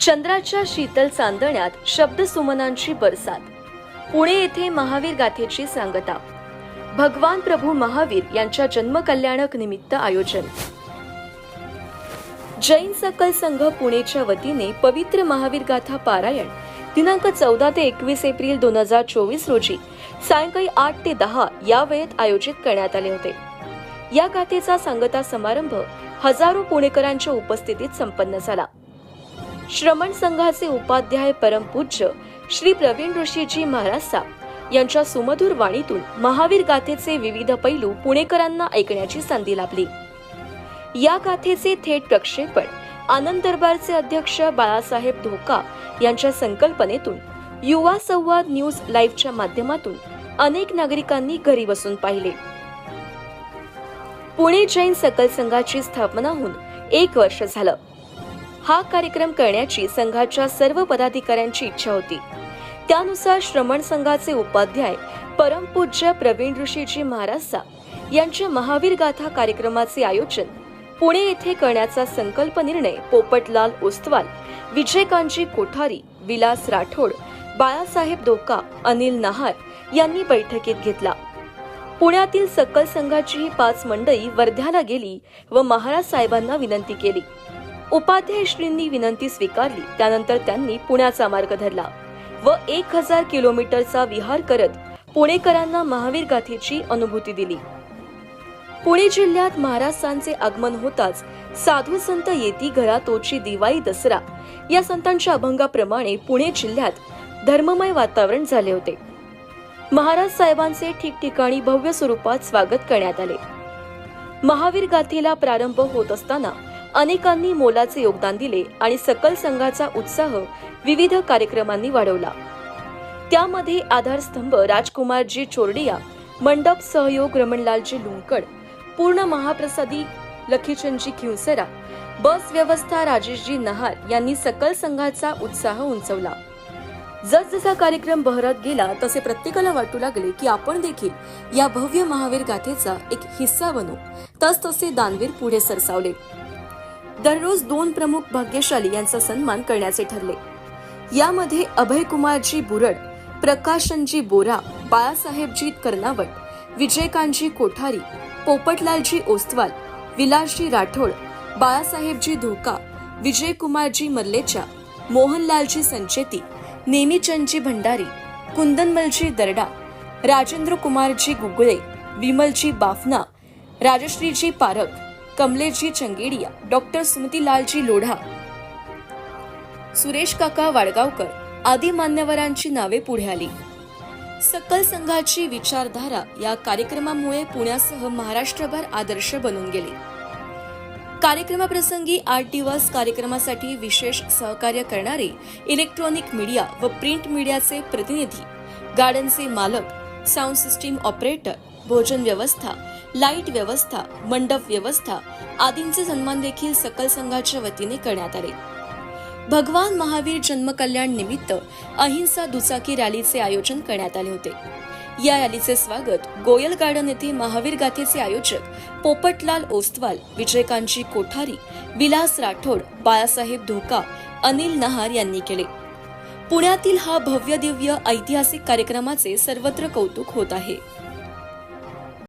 चंद्राच्या शीतल चांदण्यात शब्दसुमनांची बरसात. पुणे येथे महावीर गाथेची सांगता. भगवान प्रभू महावीर यांच्या जन्मकल्याणक निमित्त आयोजन. जैन सकल संघ पुणेच्या वतीने पवित्र महावीर गाथा पारायण दिनांक चौदा ते एकवीस एप्रिल दोन हजार चोवीस रोजी सायंकाळी आठ ते दहा या वेळेत आयोजित करण्यात आले होते. या गाथेचा सांगता समारंभ हजारो पुणेकरांच्या उपस्थितीत संपन्न झाला. श्रमण संघाचे उपाध्याय परमपूज्य श्री प्रवीण ऋषीजी महाराज साहेब यांच्या सुमधुर वाणीतून महावीर गाथेचे विविध पैलू पुणेकरांना ऐकण्याची संधी लाभली. या गाथेचे थेट प्रक्षेपण आनंद दरबारचे अध्यक्ष बाळासाहेब धोका यांच्या संकल्पनेतून युवा संवाद न्यूज लाईव्हच्या माध्यमातून अनेक नागरिकांनी घरी बसून पाहिले. पुणे जैन सकल संघाची स्थापना होऊन एक वर्ष झालं. हा कार्यक्रम करण्याची संघाच्या सर्व पदाधिकाऱ्यांची इच्छा होती. त्यानुसार श्रमण संघाचे उपाध्याय परमपूज्य प्रवीण ऋषीजी महाराज यांच्या महावीर गाथा कार्यक्रमाचे आयोजन पुणे येथे करण्याचा संकल्प निर्णय पोपटलाल ओस्तवाल विजयकांतजी कोठारी विलास राठोड बाळासाहेब दोका अनिल नहार यांनी बैठकीत घेतला. पुण्यातील सकल संघाची ही पाच मंडळी वर्ध्याला गेली व महाराज साहेबांना विनंती केली. उपाध्यायश्रींनी विनंती स्वीकारली. त्यानंतर त्यांनी पुण्याचा मार्ग धरला व एक हजार किलोमीटरचा विहार करत पुणेकरांना महावीर गाथेची अनुभूती दिली. पुणे जिल्ह्यात महाराजांचे आगमन होताच साधू संत येती घरा तोची दिवाळी दसरा या संतांच्या अभंगाप्रमाणे पुणे जिल्ह्यात धर्ममय वातावरण झाले होते. महाराज साहेबांचे ठिकठिकाणी भव्य स्वरूपात स्वागत करण्यात आले. महावीर गाथेला प्रारंभ होत असताना अनेकांनी मोलाचे योगदान दिले आणि सकल संघाचा उत्साह विविध कार्यक्रमांनी वाढवला. त्यामध्ये आधारस्तंभ राजकुमारजी चोरडिया मंडप सहयोग रमणलालजी लुंकड पूर्ण महाप्रसादी लखीचंदजी खिवसरा बस व्यवस्था राजेशजी नहार यांनी सकल संघाचा उत्साह उंचवला. जसजसा कार्यक्रम बहरत गेला तसे प्रत्येकाला वाटू लागले की आपण देखील या भव्य महावीर गाथेचा एक हिस्सा बनू. तस तसे दानवीर पुढे सरसावले. दररोज दोन प्रमुख भाग्यशाली यांचा सन्मान करण्याचे ठरले. यामध्ये अभय कुमारजी बुरड प्रकाशनजी बोरा बाळासाहेबजी कर्नावट विजयकांतजी कोठारी पोपटलालजी ओस्तवाल विलासजी राठोड बाळासाहेबजी धोका विजयकुमारजी मल्लेचा मोहनलालजी संचेती नेमीचंदजी भंडारी कुंदनमलजी दरडा राजेंद्र कुमारजी गुगळे विमलजी बाफना राजश्रीजी पारख कमलेशजी चंगेडिया डॉक्टर स्मृतीलालजी लोढा सुरेश काका वाडगावकर आदी मान्यवरांची नावे पुढे आली. सकल संघाची विचारधारा या कार्यक्रमामुळे पुण्यासह महाराष्ट्रभर आदर्श बनून गेले. कार्यक्रमाप्रसंगी आठ दिवस कार्यक्रमासाठी विशेष सहकार्य करणारे इलेक्ट्रॉनिक मीडिया व प्रिंट मीडियाचे प्रतिनिधी गार्डनचे मालक साऊंड सिस्टीम ऑपरेटर भोजन व्यवस्था लाइट व्यवस्था मंडप व्यवस्था आदींचे सन्मान देखील सकल संघाच्या वतीने करण्यात आले. भगवान महावीर जन्मकल्याण निमित्त अहिंसा दुचाकी रॅलीचे आयोजन करण्यात आले होते. या रॅलीचे स्वागत गोयल गार्डन येथे महावीर गाथेचे आयोजक पोपटलाल ओस्तवाल विजयकांतजी कोठारी विलास राठोड बाळासाहेब धोका अनिल नहार यांनी केले. पुण्यातील हा भव्य दिव्य ऐतिहासिक कार्यक्रमाचे सर्वत्र कौतुक होत आहे.